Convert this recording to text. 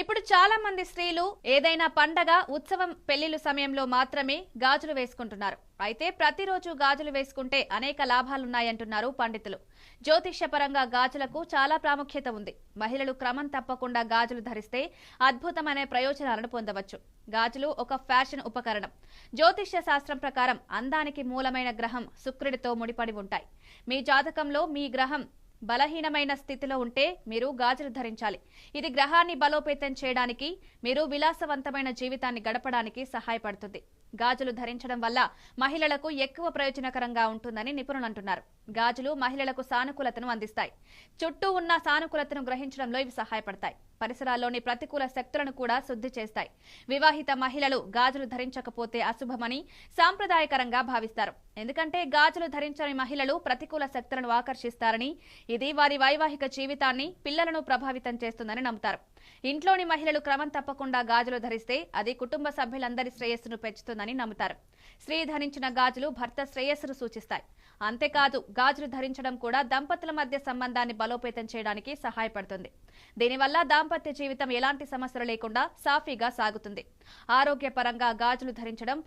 ఇప్పుడు చాలా మంది స్త్రీలు ఏదైనా పండగ ఉత్సవం పెళ్ళిళ్ళ సమయంలో మాత్రమే గాజులు వేసుకుంటున్నారు. అయితే ప్రతిరోజు గాజులు వేసుకుంటే అనేక లాభాలున్నాయంటున్నారు పండితులు. జ్యోతిష్యపరంగా గాజులకు చాలా ప్రాముఖ్యత ఉంది. మహిళలు క్రమం తప్పకుండా గాజులు ధరిస్తే అద్భుతమైన ప్రయోజనాలను పొందవచ్చు. గాజులు ఒక ఫ్యాషన్ ఉపకరణం. జ్యోతిష్య శాస్త్రం ప్రకారం అందానికి మూలమైన గ్రహం శుక్రుడితో ముడిపడి ఉంటాయి. మీ జాతకంలో మీ గ్రహం బలహీనమైన స్థితిలో ఉంటే మీరు గాజులు ధరించాలి. ఇది గ్రహాన్ని బలోపేతం చేయడానికి మీరు విలాసవంతమైన జీవితాన్ని గడపడానికి సహాయపడుతుంది. గాజులు ధరించడం వల్ల మహిళలకు ఎక్కువ ప్రయోజనకరంగా ఉంటుందని నిపుణులు అంటున్నారు. గాజులు మహిళలకు సానుకూలతను అందిస్తాయి. చుట్టూ ఉన్న సానుకూలతను గ్రహించడంలో ఇవి సహాయపడతాయి. పరిసరాల్లోని ప్రతికూల శక్తులను కూడా శుద్ధి చేస్తాయి. వివాహిత మహిళలు గాజులు ధరించకపోతే అశుభమని సాంప్రదాయకరంగా భావిస్తారు. ఎందుకంటే గాజులు ధరించని మహిళలు ప్రతికూల శక్తులను ఆకర్షిస్తారని ఇది వారి వైవాహిక జీవితాన్ని పిల్లలను ప్రభావితం చేస్తుందని నమ్ముతారు. ఇంట్లోని మహిళలు క్రమం తప్పకుండా గాజులు ధరిస్తే అది కుటుంబ సభ్యులందరి శ్రేయస్సును పెంచుతుందని నమ్ముతారు. స్త్రీ ధరించిన గాజులు భర్త శ్రేయస్సును సూచిస్తాయి. అంతేకాదు గాజులు ధరించడం కూడా దంపతుల మధ్య సంబంధాన్ని బలోపేతం చేయడానికి సహాయపడుతుంది. దీనివల్ల దాంపత్య జీవితం ఎలాంటి సమస్యలు లేకుండా సాఫీగా సాగుతుంది. ఆరోగ్యపరంగా గాజులు ధరించడం